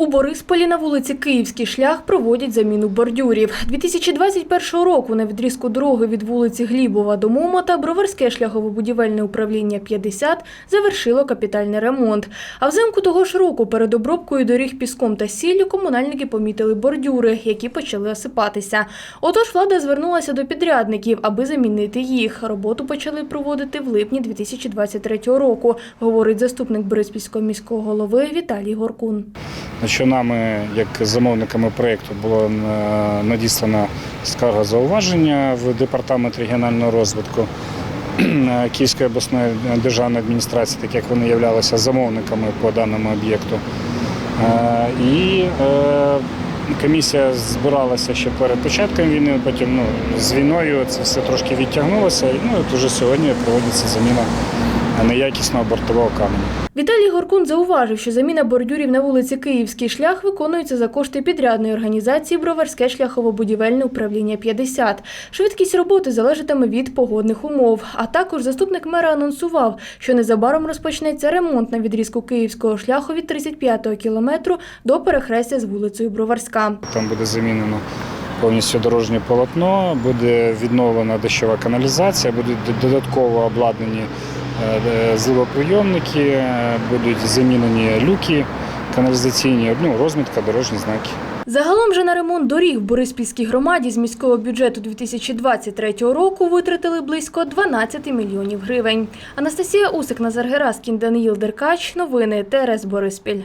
У Борисполі на вулиці Київський шлях проводять заміну бордюрів. 2021 року на відрізку дороги від вулиці Глібова до Момота Броварське шляхово-будівельне управління 50 завершило капітальний ремонт. А взимку того ж року перед обробкою доріг піском та сіллю комунальники помітили бордюри, які почали осипатися. Отож влада звернулася до підрядників, аби замінити їх. Роботу почали проводити в липні 2023 року, говорить заступник Бориспільського міського голови Віталій Горкун. Що нами, як замовниками проєкту, було е, надіслана скарга зауваження в департамент регіонального розвитку е, Київської обласної державної адміністрації, так як вони являлися замовниками по даному об'єкту. Е, І комісія збиралася ще перед початком війни, потім ну, з війною це все трошки відтягнулося. І ну, от уже сьогодні проводиться заміна неякісного бортового каменю. Віталій Горкун зауважив, що заміна бордюрів на вулиці Київський шлях виконується за кошти підрядної організації Броварське шляхово-будівельне управління 50. Швидкість роботи залежатиме від погодних умов. А також заступник мера анонсував, що незабаром розпочнеться ремонт на відрізку київського шляху від 35-го кілометру до перехрестя з вулицею Броварська. Там буде замінено повністю дорожнє полотно, буде відновлена дощова каналізація, будуть додатково обладнані зливоприйомники, е, будуть замінені люки каналізаційні, ну, розмітка, дорожні знаки. Загалом же на ремонт доріг в Бориспільській громаді з міського бюджету 2023 року витратили близько 12 мільйонів гривень. Анастасія Усик, Назар Гераскін, Даниїл Деркач. Новини ТРС Бориспіль.